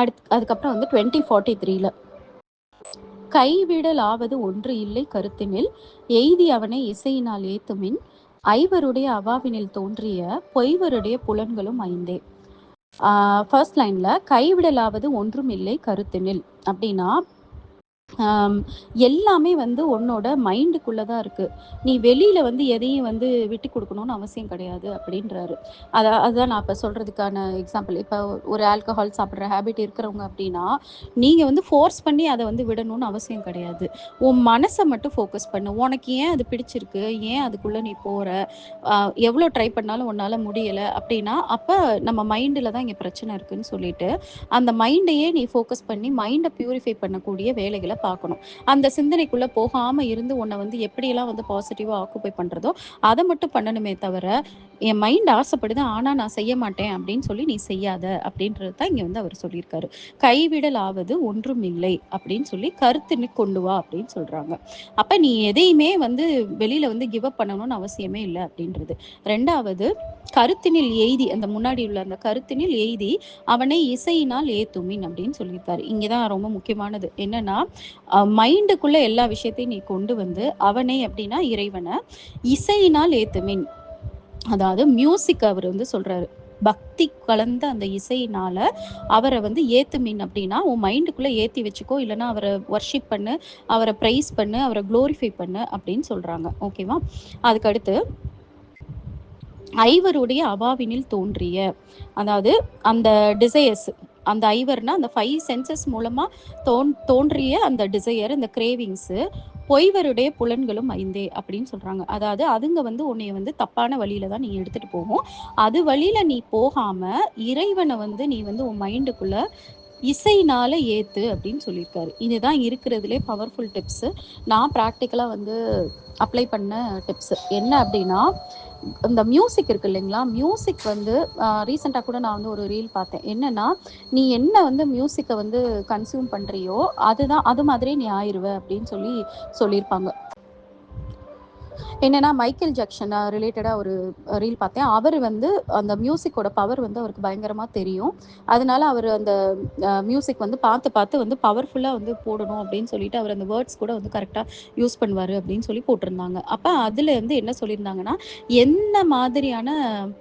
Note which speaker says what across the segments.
Speaker 1: அடுத் அதுக்கப்புறம் வந்து டுவெண்ட்டி ஃபார்ட்டி த்ரீல கைவிடலாவது ஒன்று இல்லை கருத்தினில். எய்தி அவனை இசையினால் ஏத்துமின் ஐவருடைய அவாவினில் தோன்றிய பொய்வருடைய புலன்களும் ஐந்தே. ஃபர்ஸ்ட் லைன்ல கைவிடலாவது ஒன்றும் இல்லை கருத்தினில். அப்படின்னா எல்லாமே வந்து உன்னோட மைண்டுக்குள்ளே தான் இருக்குது நீ வெளியில் வந்து எதையும் வந்து விட்டு கொடுக்கணும்னு அவசியம் கிடையாது அப்படின்றாரு. அதை அதுதான் நான் இப்போ சொல்கிறதுக்கான எக்ஸாம்பிள் இப்போ ஒரு ஆல்கஹால் சாப்பிட்ற ஹேபிட் இருக்கிறவங்க அப்படின்னா நீங்கள் வந்து ஃபோர்ஸ் பண்ணி அதை வந்து விடணும்னு அவசியம் கிடையாது. உன் மனசை மட்டும் ஃபோக்கஸ் பண்ணு. உனக்கு ஏன் அது பிடிச்சிருக்கு? ஏன் அதுக்குள்ளே நீ போகிற எவ்வளோ ட்ரை பண்ணாலும் உன்னால் முடியலை அப்படின்னா அப்போ நம்ம மைண்டில் தான் இங்கே பிரச்சனை இருக்குன்னு சொல்லிட்டு அந்த மைண்டையே நீ ஃபோக்கஸ் பண்ணி மைண்டை பியூரிஃபை பண்ணக்கூடிய வேலைகளை பார்க்கணும். அந்த சிந்தனைக்குள்ள போகாம இருந்து உன்னை வந்து எப்படியெல்லாம் வந்து பாசிட்டிவா ஆக்குப்பை பண்றதோ அதை மட்டும் பண்ணணுமே தவிர என் மைண்ட் ஆசைப்படுது ஆனா நான் செய்ய மாட்டேன் அப்படின்னு சொல்லி நீ செய்யாத அப்படின்றது தான் இங்க வந்து அவர் சொல்லியிருக்காரு. கைவிடல் ஆவது ஒன்றும் இல்லை அப்படின்னு சொல்லி கருத்துன்னு கொண்டு வா அப்படின்னு சொல்றாங்க. அப்ப நீ எதையுமே வந்து வெளியில வந்து கிவ் அப் பண்ணணும்னு அவசியமே இல்லை அப்படின்றது. ரெண்டாவது கருத்தினில் எய்தி அந்த முன்னாடி உள்ள அந்த கருத்தினில் எய்தி அவனை இசையினால் ஏத்துமின் அப்படின்னு சொல்லியிருக்காரு. இங்கதான் ரொம்ப முக்கியமானது. என்னன்னா மைண்டுக்குள்ள எல்லா விஷயத்தையும் நீ கொண்டு வந்து அவனை அப்படின்னா இறைவனை இசையினால் ஏத்துமின். அதாவது மியூசிக் அவர் வந்து சொல்றாரு. பக்தி கலந்த அந்த இசையினால அவரை வந்து ஏத்துமின் அப்படின்னா உன் மைண்டுக்குள்ள ஏத்தி வச்சுக்கோ இல்லைன்னா அவரை ஒர்ஷிப் பண்ணு அவரை ப்ரைஸ் பண்ணு அவரை குளோரிஃபை பண்ணு அப்படின்னு சொல்றாங்க. ஓகேவா அதுக்கடுத்து ஐவருடைய அவாவினில் தோன்றிய அதாவது அந்த டிசையர்ஸ் அந்த ஐவர்னா அந்த ஃபைவ் சென்சஸ் மூலமா தோன் தோன்றிய அந்த டிசையர் இந்த கிரேவிங்ஸு பொய்வருடைய புலன்களும் ஐந்தே அப்படின்னு சொல்றாங்க. அதாவது அதுங்க வந்து உன்னைய வந்து தப்பான வழியில தான் நீ எடுத்துட்டு போகும். அது வழியில நீ போகாம இறைவனை வந்து நீ வந்து உன் மைண்டுக்குள்ள இசைனால ஏத்து அப்படின்னு சொல்லியிருக்காரு. இதுதான் இருக்கிறதுலே பவர்ஃபுல் டிப்ஸ் நான் ப்ராக்டிக்கலாக வந்து அப்ளை பண்ண டிப்ஸ் என்ன அப்படின்னா இந்த மியூசிக் இருக்கு இல்லைங்களா? மியூசிக் வந்து ரீசெண்டாக கூட நான் வந்து ஒரு ரீல் பார்த்தேன். என்னன்னா நீ என்ன வந்து மியூசிக்கை வந்து கன்சியூம் பண்ணுறியோ அதுதான் அது மாதிரி நீ ஆயிடுவ அப்படின்னு சொல்லி சொல்லியிருப்பாங்க. என்னன்னா மைக்கேல் ஜாக்சன் ரிலேட்டடாக ஒரு ரீல் பார்த்தேன். அவர் வந்து அந்த மியூசிக்கோட பவர் வந்து அவருக்கு பயங்கரமாக தெரியும். அதனால அவர் அந்த மியூசிக் வந்து பார்த்து பார்த்து வந்து பவர்ஃபுல்லாக வந்து போடணும் அப்படின்னு சொல்லிட்டு அவர் அந்த வேர்ட்ஸ் கூட வந்து கரெக்டாக யூஸ் பண்ணுவார் அப்படின்னு சொல்லி போட்டிருந்தாங்க. அப்போ அதில் வந்து என்ன சொல்லியிருந்தாங்கன்னா என்ன மாதிரியான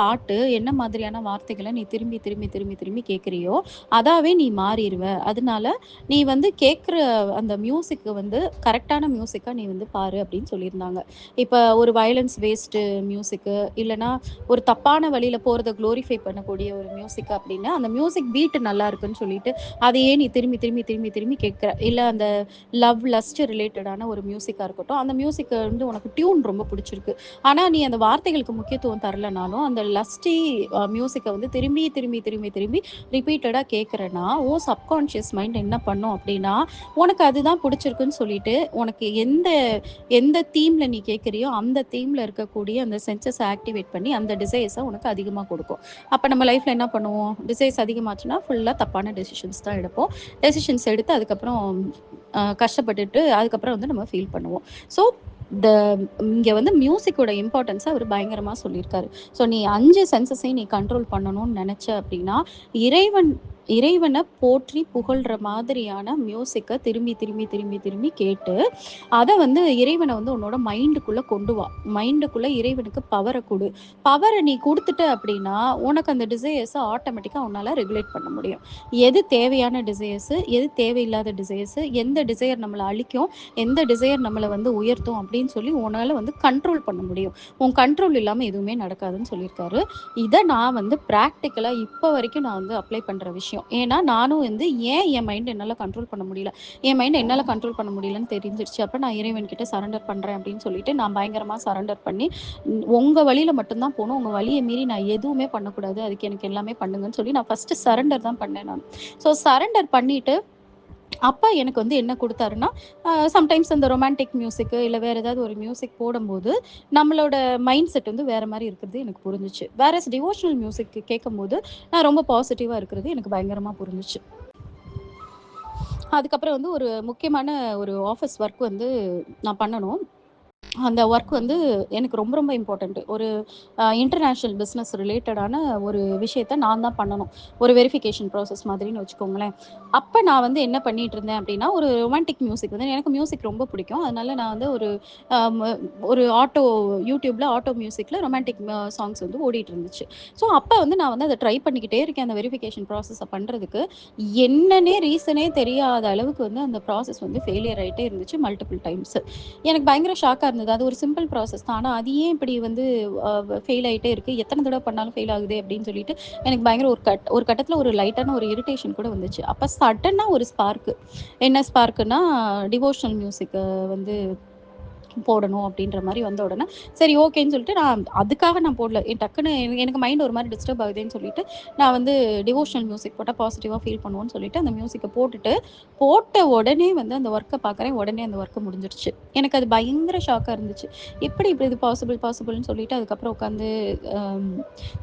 Speaker 1: பாட்டு என்ன மாதிரியான வார்த்தைகளை நீ திரும்பி திரும்பி திரும்பி திரும்பி கேட்குறியோ அதாவே நீ மாறிடுவ. அதனால நீ வந்து கேட்குற அந்த மியூசிக்கு வந்து கரெக்டான மியூசிக்காக நீ வந்து பாரு அப்படின்னு சொல்லியிருந்தாங்க. இப்போ ஒரு வயலன்ஸ் வேஸ்ட்டு மியூசிக்கு இல்லைனா ஒரு தப்பான வழியில் போகிறத க்ளோரிஃபை பண்ணக்கூடிய ஒரு மியூசிக் அப்படின்னா அந்த மியூசிக் பீட்டு நல்லா இருக்குன்னு சொல்லிட்டு அதையே நீ திரும்பி திரும்பி திரும்பி திரும்பி கேட்குற இல்லை அந்த லவ் லஸ்ட் ரிலேட்டடான ஒரு மியூசிக்காக இருக்கட்டும் அந்த மியூசிக் வந்து உனக்கு டியூன் ரொம்ப பிடிச்சிருக்கு. ஆனால் நீ அந்த வார்த்தைகளுக்கு முக்கியத்துவம் தரலனாலும் அந்த லஸ்டி மியூசிக்கை வந்து திரும்பி திரும்பி திரும்பி திரும்பி ரிப்பீட்டடாக கேட்குறேன்னா ஓ சப்கான்ஷியஸ் மைண்ட் என்ன பண்ணும் அப்படின்னா உனக்கு அதுதான் பிடிச்சிருக்குன்னு சொல்லிட்டு உனக்கு எந்த எந்த தீமில் நீ கேட்குறியோ அந்த தீமில் இருக்கக்கூடிய அந்த சென்சஸ் ஆக்டிவேட் பண்ணி அந்த டிசைஸை உனக்கு அதிகமாக கொடுக்கும். அப்போ நம்ம லைஃப்பில் என்ன பண்ணுவோம்? டிசைஸ் அதிகமாச்சுன்னா ஃபுல்லாக தப்பான டெசிஷன்ஸ் தான் எடுப்போம். டெசிஷன்ஸ் எடுத்து அதுக்கப்புறம் கஷ்டப்பட்டுட்டு அதுக்கப்புறம் வந்து நம்ம ஃபீல் பண்ணுவோம். ஸோ த இங்கே வந்து மியூசிக்கோட இம்பார்ட்டன்ஸை அவர் பயங்கரமாக சொல்லியிருக்காரு. ஸோ நீ அஞ்சு சென்சஸையும் நீ கண்ட்ரோல் பண்ணணும்னு நினச்ச அப்படின்னா இறைவன் இறைவனை போற்றி புகழ்ற மாதிரியான மியூசிக்கை திரும்பி திரும்பி திரும்பி திரும்பி கேட்டு அதை வந்து இறைவனை வந்து உன்னோட மைண்டுக்குள்ளே கொண்டு வா. மைண்டுக்குள்ளே இறைவனுக்கு பவரை கொடு. பவரை நீ கொடுத்துட்ட அப்படின்னா உனக்கு அந்த டிசையர்ஸை ஆட்டோமேட்டிக்காக உன்னால் ரெகுலேட் பண்ண முடியும். எது தேவையான டிசையர்ஸு எது தேவையில்லாத டிசையர்ஸு எந்த டிசையர் நம்மளை அழிக்கும் எந்த டிசையர் நம்மளை வந்து உயர்த்தும் அப்படின்னு சொல்லி உன்னால் வந்து கண்ட்ரோல் பண்ண முடியும். உன் கண்ட்ரோல் இல்லாமல் எதுவுமே நடக்காதுன்னு சொல்லியிருக்காரு. இதை நான் வந்து ப்ராக்டிக்கலாக இப்போ வரைக்கும் நான் வந்து அப்ளை பண்ணுற விஷயம் விஷயம். ஏன்னா நானும் வந்து ஏன் என் மைண்ட் என்னால் கண்ட்ரோல் பண்ண முடியல? என் மைண்ட் என்னால் கண்ட்ரோல் பண்ண முடியலன்னு தெரிஞ்சிருச்சு. அப்போ நான் இறைவன் கிட்ட சரண்டர் பண்ணுறேன் அப்படின்னு சொல்லிட்டு நான் பயங்கரமாக சரண்டர் பண்ணி உங்கள் வழியில் மட்டும்தான் போகணும். உங்கள் வழியை மீறி நான் எதுவுமே பண்ணக்கூடாது. அதுக்கு எனக்கு எல்லாமே பண்ணுங்கன்னு சொல்லி நான் ஃபஸ்ட்டு சரண்டர் தான் பண்ணேன் நான். ஸோ சரண்டர் பண்ணிவிட்டு அப்போ எனக்கு வந்து என்ன கொடுத்தாருன்னா சம்டைம்ஸ் அந்த ரொமான்டிக் மியூசிக்கு இல்லை வேறு ஏதாவது ஒரு மியூசிக் போடும்போது நம்மளோட மைண்ட் செட் வந்து வேறு மாதிரி இருக்கிறது எனக்கு புரிஞ்சிச்சு. வேற டிவோஷனல் மியூசிக் கேட்கும்போது நான் ரொம்ப பாசிட்டிவாக இருக்கிறது எனக்கு பயங்கரமாக புரிஞ்சிச்சு. அதுக்கப்புறம் வந்து ஒரு முக்கியமான ஒரு ஆஃபீஸ் ஒர்க் வந்து நான் பண்ணணும். அந்த ஒர்க் வந்து எனக்கு ரொம்ப ரொம்ப இம்பார்ட்டன்ட் ஒரு இன்டர்நேஷ்னல் பிஸ்னஸ் ரிலேட்டடான ஒரு விஷயத்த நான் தான் பண்ணணும். ஒரு வெரிஃபிகேஷன் ப்ராசஸ் மாதிரின்னு வச்சுக்கோங்களேன். அப்போ நான் வந்து என்ன பண்ணிட்டு இருந்தேன் அப்படின்னா ஒரு ரொமான்டிக் மியூசிக் வந்து எனக்கு மியூசிக் ரொம்ப பிடிக்கும். அதனால நான் வந்து ஒரு ஒரு ஆட்டோ யூடியூப்ல ஆட்டோ மியூசிக்கில் ரொமான்டிக் சாங்ஸ் வந்து ஓடிட்டு இருந்துச்சு. ஸோ அப்போ வந்து நான் வந்து அதை ட்ரை பண்ணிக்கிட்டே இருக்கேன் அந்த வெரிஃபிகேஷன் ப்ராசஸை பண்ணுறதுக்கு என்னன்னே ரீசனே தெரியாத அளவுக்கு வந்து அந்த ப்ராசஸ் வந்து ஃபெயிலியர் ஆகிட்டே இருந்துச்சு மல்டிபிள் டைம்ஸ் எனக்கு பயங்கர ஷாக்காக இருந்தது. அது ஒரு சிம்பிள் ப்ராசஸ் தான். ஆனால் அது ஏன் இப்படி வந்து ஃபெயில் ஆகிட்டே இருக்குது எத்தனை தடவை பண்ணாலும் ஃபெயில் ஆகுது அப்படின்னு சொல்லிட்டு எனக்கு பயங்கர ஒரு கட் ஒரு கட்டத்தில் ஒரு லைட்டான ஒரு இரிட்டேஷன் கூட வந்துச்சு. அப்போ சடனாக ஒரு ஸ்பார்க்கு என்ன ஸ்பார்க்குன்னா டிவோஷனல் மியூசிக்கை வந்து போடணும் அப்படின்ற மாதிரி வந்த உடனே சரி ஓகேன்னு சொல்லிட்டு நான் அதுக்காக நான் போடல. டக்குன்னு எனக்கு- எனக்கு மைண்ட் ஒரு மாதிரி டிஸ்டர்ப் ஆகுதுன்னு சொல்லிட்டு நான் வந்து டிவோஷனல் மியூசிக் போட்டால் பாசிட்டிவாக ஃபீல் பண்ணுவோன்னு சொல்லிட்டு அந்த மியூசிக்கை போட்டுட்டு போட்ட உடனே வந்து அந்த ஒர்க்கை பார்க்குறேன் உடனே அந்த ஒர்க்கு முடிஞ்சிருச்சு. எனக்கு அது பயங்கர ஷாக்காக இருந்துச்சு. எப்படி இப்படி இது பாசிபிள் பாசிபிள்னு சொல்லிட்டு அதுக்கப்புறம் உட்காந்து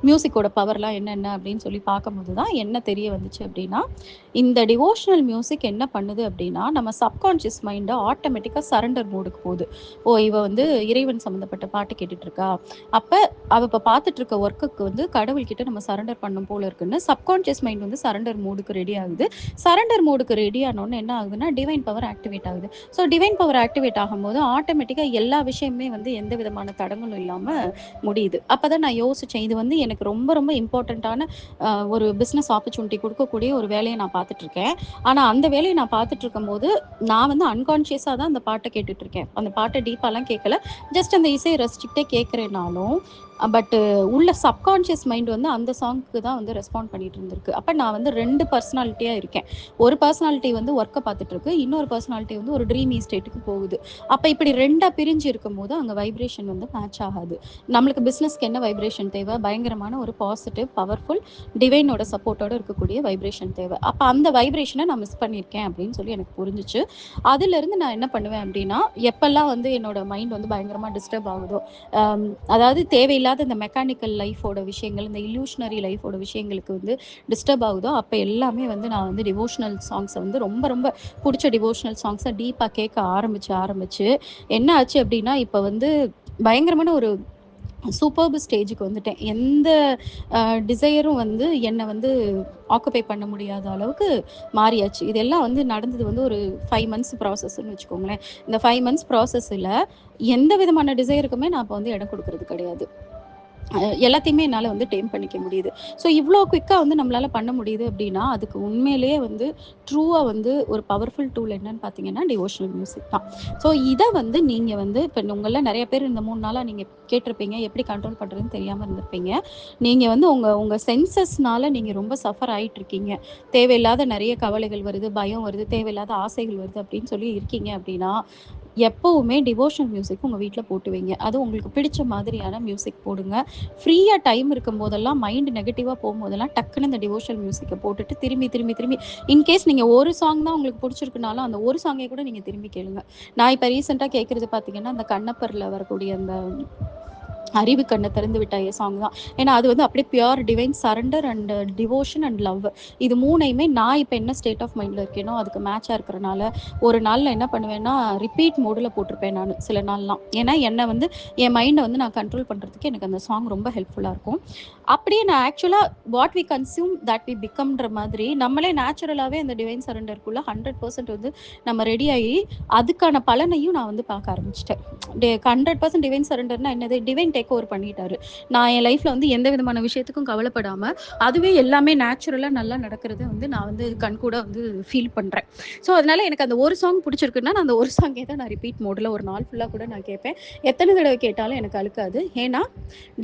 Speaker 1: மியூசிக்கோட பவர்லாம் என்னென்ன அப்படின்னு சொல்லி பார்க்கும்போது தான் என்ன தெரிய வந்துச்சு அப்படின்னா இந்த டிவோஷனல் மியூசிக் என்ன பண்ணுது அப்படின்னா நம்ம சப்கான்ஷியஸ் மைண்டை ஆட்டோமேட்டிக்காக சரண்டர் மோடுக்கு போகுது. ஓ இவ வந்து இறைவன் சம்மந்தப்பட்ட பாட்டு கேட்டுட்டு இருக்கா அப்போ அவ இப்போ பார்த்துட்டு இருக்க ஒர்க்குக்கு வந்து கடவுள்கிட்ட நம்ம சரண்டர் பண்ணும் போல இருக்குன்னு சப்கான்ஷியஸ் மைண்ட் வந்து சரண்டர் மோடுக்கு ரெடி ஆகுது. சரண்டர் மோடுக்கு ரெடி ஆனோன்னு என்ன ஆகுதுன்னா டிவைன் பவர் ஆக்டிவேட் ஆகுது. ஸோ டிவைன் பவர் ஆக்டிவேட் ஆகும்போது ஆட்டோமேட்டிக்காக எல்லா விஷயமே வந்து எந்த விதமான தடங்களும் இல்லாமல் முடியுது. அப்போ தான் நான் யோசித்தேன் இது வந்து எனக்கு ரொம்ப ரொம்ப இம்பார்ட்டண்ட்டான ஒரு பிஸ்னஸ் ஆப்பர்ச்சுனிட்டி கொடுக்கக்கூடிய ஒரு வேலையை நான் பார்த்துட்டு இருக்கேன் ஆனால் அந்த வேலையை நான் பார்த்துட்டு இருக்கும்போது நான் வந்து அன்கான்ஷியஸாக தான் அந்த பாட்டை கேட்டுட்ருக்கேன். அந்த பாட்டை டீப்பாலாம் கேட்கல ஜஸ்ட் அந்த இசையை ரசிச்சுக்கிட்டே கேட்குறேனாலும் பட்டு uh, உள்ள சப்கான்ஷியஸ் மைண்ட் வந்து அந்த சாங்க்கு தான் வந்து ரெஸ்பாண்ட் பண்ணிட்டு இருந்திருக்கு. அப்போ நான் வந்து ரெண்டு பர்சனாலிட்டியாக இருக்கேன். ஒரு பர்சனாலிட்டி வந்து ஒர்க்கை பார்த்துட்டு இருக்கு இன்னொரு பர்சனாலிட்டி வந்து ஒரு ட்ரீமி ஸ்டேட்டுக்கு போகுது. அப்போ இப்படி ரெண்டாக பிரிஞ்சு இருக்கும் போது அங்கே வைப்ரேஷன் வந்து மேட்ச் ஆகாது. நம்மளுக்கு பிஸ்னஸ்க்கு என்ன வைப்ரேஷன் தேவை? பயங்கரமான ஒரு பாசிட்டிவ் பவர்ஃபுல் டிவைனோட சப்போர்ட்டோட இருக்கக்கூடிய வைப்ரேஷன் தேவை. அப்போ அந்த வைப்ரேஷனை நான் மிஸ் பண்ணியிருக்கேன் அப்படின்னு சொல்லி எனக்கு புரிஞ்சிச்சு. அதுலேருந்து நான் என்ன பண்ணுவேன் அப்படின்னா எப்பெல்லாம் வந்து என்னோட மைண்ட் வந்து பயங்கரமாக டிஸ்டர்ப் ஆகுதோ um, அதாவது தேவையில்லை இல்லாத இந்த மெக்கானிக்கல் லைஃபோட விஷயங்கள் இந்த இல்யூஷனரி லைஃபோட விஷயங்களுக்கு வந்து டிஸ்டர்ப் ஆகுதோ அப்போ எல்லாமே வந்து நான் வந்து டிவோஷனல் சாங்ஸை வந்து ரொம்ப ரொம்ப பிடிச்ச டிவோஷனல் சாங்ஸை டீப்பாக கேட்க ஆரம்பிச்சு ஆரம்பிச்சு என்ன ஆச்சு அப்படின்னா இப்போ வந்து பயங்கரமான ஒரு சூப்பர்பு ஸ்டேஜுக்கு வந்துட்டேன். எந்த டிசையரும் வந்து என்னை வந்து ஆக்குபை பண்ண முடியாத அளவுக்கு மாறியாச்சு. இதெல்லாம் வந்து நடந்தது வந்து ஒரு ஃபைவ் மந்த்ஸ் ப்ராசஸ்ன்னு வச்சுக்கோங்களேன். இந்த ஃபைவ் மந்த்ஸ் ப்ராசஸில் எந்த விதமான டிசையருக்குமே நான் இப்போ வந்து இடம் கொடுக்கறது கிடையாது. எல்லாத்தையுமே என்னால் வந்து டேம் பண்ணிக்க முடியுது. ஸோ இவ்வளோ குயிக்காக வந்து நம்மளால் பண்ண முடியுது அப்படின்னா அதுக்கு உண்மையிலேயே வந்து ட்ரூவாக வந்து ஒரு பவர்ஃபுல் டூல் என்னன்னு பார்த்தீங்கன்னா டிவோஷனல் மியூசிக் தான். ஸோ இதை வந்து நீங்கள் வந்து இப்போ உங்களில் நிறைய பேர் இந்த மூணு நாளாக நீங்கள் கேட்டிருப்பீங்க எப்படி கண்ட்ரோல் பண்ணுறதுன்னு தெரியாமல் இருந்திருப்பீங்க. நீங்கள் வந்து உங்கள் உங்கள் சென்சஸ்னால நீங்கள் ரொம்ப சஃபர் ஆகிட்டு இருக்கீங்க தேவையில்லாத நிறைய கவலைகள் வருது பயம் வருது தேவையில்லாத ஆசைகள் வருது அப்படின்னு சொல்லி இருக்கீங்க அப்படின்னா எப்போவுமே டிவோஷன் மியூசிக் உங்கள் வீட்டில் போட்டு வைங்க அது உங்களுக்கு பிடிச்ச மாதிரியான மியூசிக் போடுங்க. ஃப்ரீயாக டைம் இருக்கும் போதெல்லாம் மைண்ட் நெகட்டிவாக போகும்போதெல்லாம் டக்குன்னு இந்த டிவோஷன் மியூசிக்கை போட்டுட்டு திரும்பி திரும்பி திரும்பி. இன்கேஸ் நீங்கள் ஒரு சாங் தான் உங்களுக்கு பிடிச்சிருக்குனாலும் அந்த ஒரு சாங்கை கூட நீங்கள் திரும்பி கேளுங்க. நான் இப்போ ரீசெண்டாக கேட்குறது பார்த்தீங்கன்னா அந்த கண்ணப்பரில் வரக்கூடிய அந்த அறிவு கண்ணை திறந்து விட்டாய சாங் தான். ஏன்னா அது வந்து அப்படியே pure divine surrender and devotion and love இது மூணையுமே நான் இப்போ என்ன ஸ்டேட் ஆஃப் மைண்டில் இருக்கேனோ அதுக்கு மேட்சாக இருக்கிறனால ஒரு நாளில் என்ன பண்ணுவேன்னா ரிப்பீட் மோடில் போட்டிருப்பேன் நான் சில நாள்லாம். ஏன்னா என்னை வந்து என் மைண்டை வந்து நான் கண்ட்ரோல் பண்ணுறதுக்கு எனக்கு அந்த சாங் ரொம்ப ஹெல்ப்ஃபுல்லாக இருக்கும். அப்படியே நான் ஆக்சுவலாக what we consume that we பிகம்ன்ற மாதிரி நம்மளே நேச்சுரலாகவே அந்த டிவைன் சரண்டருக்குள்ளே ஹண்ட்ரட் பர்சன்ட் வந்து நம்ம ரெடி ஆகி அதுக்கான பலனையும் நான் வந்து பார்க்க ஆரம்பிச்சிட்டேன். டே ஹண்ட்ரட் பர்சன்ட் டிவைன் சரண்டர்னா என்னது? டிவைன் டேக் ஓவர் பண்ணிட்டாரு. நான் என் லைஃப்பில் வந்து எந்த விதமான விஷயத்துக்கும் கவலைப்படாமல் அதுவே எல்லாமே நேச்சுரலாக நல்லா நடக்கிறத வந்து நான் வந்து கண் கூட வந்து ஃபீல் பண்ணுறேன் ஸோ அதனால எனக்கு அந்த ஒரு சாங் பிடிச்சிருக்குன்னா நான் அந்த ஒரு சாங்கே தான் நான் ரிப்பீட் மோடில் ஒரு நாள் ஃபுல்லாக கூட நான் கேட்பேன். எத்தனை தடவை கேட்டாலும் எனக்கு அழுக்காது. ஏன்னா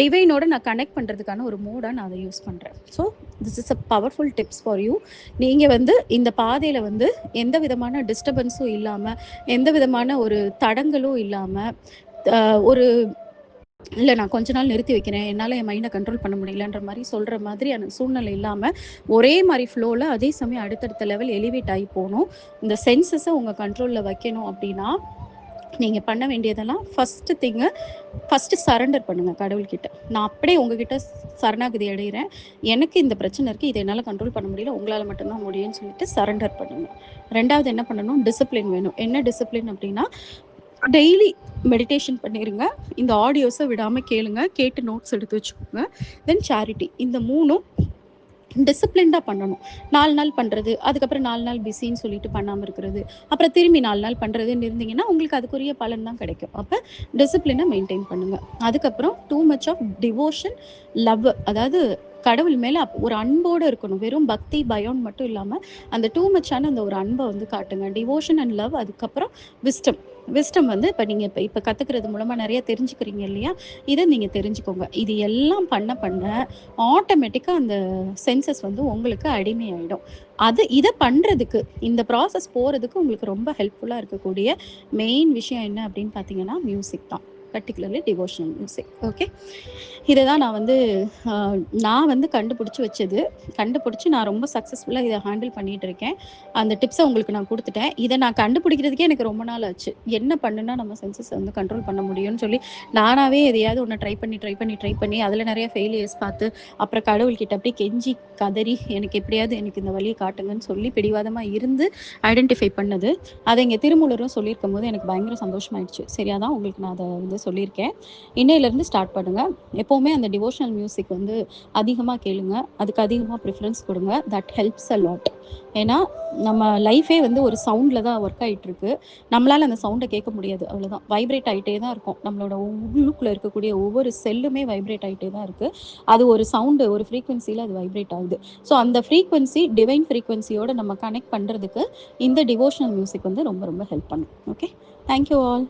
Speaker 1: டிவைனோட நான் கனெக்ட் பண்ணுறதுக்கான ஒரு மூடா நான் அதை யூஸ் பண்ணுறேன் so this is a powerful tips for you நீங்கள் வந்து இந்த பாதையில் வந்து எந்த விதமான டிஸ்டர்பன்ஸும் இல்லாமல் எந்த விதமான ஒரு தடங்களும் இல்லாமல் ஒரு இல்லை நான் கொஞ்ச நாள் நிறுத்தி வைக்கிறேன். என்னால் என் மைண்டை கண்ட்ரோல் பண்ண முடியலன்ற மாதிரி சொல்கிற மாதிரியான சூழ்நிலை இல்லாமல் ஒரே மாதிரி ஃப்ளோவில் அதே சமயம் அடுத்தடுத்த லெவல் எலிவேட் ஆகி போகணும். இந்த சென்சஸை உங்கள் கண்ட்ரோலில் வைக்கணும் அப்படின்னா நீங்கள் பண்ண வேண்டியதெல்லாம் ஃபஸ்ட்டு திங்கு ஃபஸ்ட்டு சரண்டர் பண்ணுங்கள் கடவுள்கிட்ட. நான் அப்படியே உங்ககிட்ட சரணாகதி அடைகிறேன் எனக்கு இந்த பிரச்சனை இருக்குது இதை என்னால் கண்ட்ரோல் பண்ண முடியல உங்களால் மட்டும்தான் முடியும்னு சொல்லிட்டு சரண்டர் பண்ணுங்க. ரெண்டாவது என்ன பண்ணணும்? டிசிப்ளின் வேணும். என்ன டிசிப்ளின் அப்படின்னா டெய்லி மெடிடேஷன் பண்ணிடுங்க இந்த ஆடியோஸை விடாமல் கேளுங்க. கேட்டு நோட்ஸ் எடுத்து வச்சுக்கோங்க. தென் சேரிட்டி இந்த மூணும் டிசிப்ளின்டாக பண்ணணும். நாலு நாள் பண்ணுறது அதுக்கப்புறம் நாலு நாள் பிஸின்னு சொல்லிட்டு பண்ணாமல் இருக்கிறது அப்புறம் திரும்பி நாலு நாள் பண்ணுறதுன்னு இருந்தீங்கன்னா உங்களுக்கு அதுக்குரிய பலன் தான் கிடைக்கும். அப்போ டிசிப்ளினை மெயின்டைன் பண்ணுங்கள் அதுக்கப்புறம் too much of devotion love அதாவது கடவுள் மேலே ஒரு அன்போடு இருக்கணும். வெறும் பக்தி பயம் மட்டும் இல்லாமல் அந்த டூ மச்சான அந்த ஒரு அன்பை வந்து காட்டுங்க. டிவோஷன் அண்ட் லவ் அதுக்கப்புறம் விஸ்டம் விஸ்டம் வந்து இப்போ நீங்கள் இப்போ இப்போ கற்றுக்கிறது மூலமாக நிறைய தெரிஞ்சுக்கிறீங்க இல்லையா? இதை நீங்கள் தெரிஞ்சுக்கோங்க. இது எல்லாம் பண்ண பண்ண ஆட்டோமேட்டிக்காக அந்த சென்சஸ் வந்து உங்களுக்கு அடிமையாயிடும். அது இதை பண்ணுறதுக்கு இந்த ப்ராசஸ் போகிறதுக்கு உங்களுக்கு ரொம்ப ஹெல்ப்ஃபுல்லாக இருக்கக்கூடிய மெயின் விஷயம் என்ன அப்படின்னு பார்த்தீங்கன்னா மியூசிக் தான். பர்டிகுலர்லி டிவோஷனல் மியூசிக் ஓகே இதை தான் நான் வந்து நான் வந்து கண்டுபிடிச்சி வச்சது. கண்டுபிடிச்சி நான் ரொம்ப சக்ஸஸ்ஃபுல்லாக இதை ஹேண்டில் பண்ணிகிட்டு இருக்கேன். அந்த டிப்ஸை உங்களுக்கு நான் கொடுத்துட்டேன். இதை நான் கண்டுபிடிக்கிறதுக்கே எனக்கு ரொம்ப நாள் ஆச்சு. என்ன பண்ணுனா நம்ம சென்சஸ் வந்து கண்ட்ரோல் பண்ண முடியும்னு சொல்லி நானாகவே எதையாவது ஒன்று ட்ரை பண்ணி ட்ரை பண்ணி ட்ரை பண்ணி அதில் நிறைய ஃபெயிலியர்ஸ் பார்த்து அப்புறம் கடவுள்கிட்ட அப்படியே கெஞ்சி கதறி எனக்கு எப்படியாவது எனக்கு இந்த வழியை காட்டுங்கன்னு சொல்லி பிடிவாதமாக இருந்து ஐடென்டிஃபை பண்ணது. அதை இங்கே திருமூலரும் சொல்லியிருக்கும் போது எனக்கு பயங்கர சந்தோஷமாயிடுச்சு. சரியா தான் உங்களுக்கு நான் அதை வந்து சொல்லியிருக்கேன். இன்னையிலேருந்து ஸ்டார்ட் பண்ணுங்கள் எப்போவுமே அந்த டிவோஷனல் மியூசிக் வந்து அதிகமாக கேளுங்க. அதுக்கு அதிகமாக ப்ரிஃபரன்ஸ் கொடுங்க. தட் ஹெல்ப்ஸ் அ லாட் ஏன்னா நம்ம லைஃபே வந்து ஒரு சவுண்டில் தான் ஒர்க் ஆகிட்டுருக்கு நம்மளால் அந்த சவுண்டை கேட்க முடியாது. அவ்வளோதான் வைப்ரேட் ஆகிட்டே தான் இருக்கும். நம்மளோட உள்ளுக்குள்ளே இருக்கக்கூடிய ஒவ்வொரு செல்லுமே வைப்ரேட் ஆகிட்டே தான் இருக்குது அது ஒரு சவுண்டு ஒரு ஃப்ரீக்குவென்சியில் அது வைப்ரேட் ஆகுது. ஸோ அந்த ஃப்ரீக்குவென்சி டிவைன் ஃப்ரீக்வன்சியோடு நம்ம கனெக்ட் பண்ணுறதுக்கு இந்த டிவோஷனல் மியூசிக் வந்து ரொம்ப ரொம்ப ஹெல்ப் பண்ணும். Okay thank you all